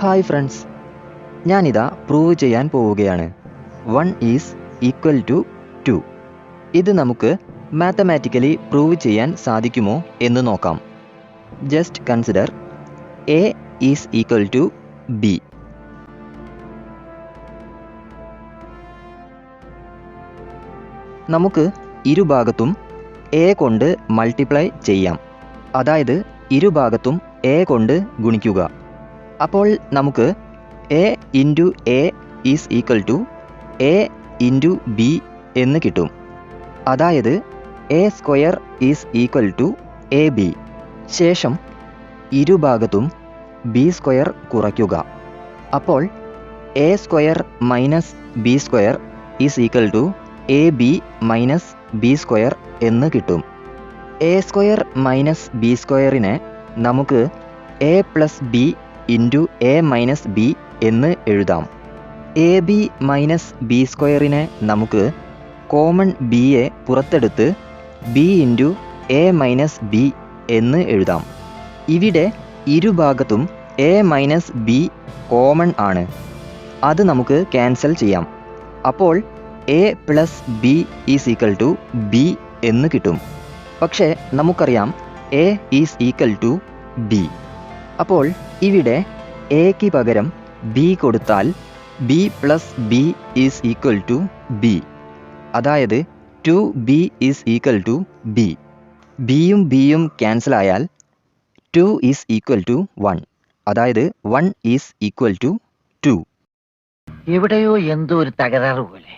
Hi friends. ഞാനിതാ prove ചെയ്യാൻ പോവുകയാണ്. One is equal to two ഇത് നമുക്ക് മാത്തമാറ്റിക്കലി പ്രൂവ് ചെയ്യാൻ സാധിക്കുമോ എന്ന് നോക്കാം. Just consider A is equal to B നമുക്ക് ഇരുഭാഗത്തും എ കൊണ്ട് മൾട്ടിപ്ലൈ ചെയ്യാം. അതായത് ഇരുഭാഗത്തും എ കൊണ്ട് ഗുണിക്കുക. അപ്പോൾ നമുക്ക് A into A is equal to A into B എന്ന് കിട്ടും. അതായത് A square is equal to A B ശേഷം ഇരുഭാഗത്തും ബി സ്ക്വയർ കുറയ്ക്കുക. അപ്പോൾ A square minus B square is equal to A B minus B square എന്ന് കിട്ടും. A square minus B സ്ക്വയറിനെ നമുക്ക് A plus B into A minus B എന്ന് എഴുതാം. എ ബി മൈനസ് ബി സ്ക്വയറിനെ നമുക്ക് കോമൺ ബിയെ പുറത്തെടുത്ത് B into A minus B എന്ന് എഴുതാം. ഇവിടെ ഇരുഭാഗത്തും എ മൈനസ് ബി കോമൺ ആണ്. അത് നമുക്ക് ക്യാൻസൽ ചെയ്യാം. അപ്പോൾ A plus B is equal to B എന്ന് കിട്ടും. പക്ഷേ നമുക്കറിയാം A is equal to B. അപ്പോൾ ഇവിടെ എക്ക് പകരം ബി കൊടുത്താൽ B plus B is equal to B അതായത് two B is equal to B ബിയും ബിയും ക്യാൻസൽ ആയാൽ two is equal to one അതായത് one is equal to two എവിടെയോ എന്തോ ഒരു തകരാറ് പോലെ.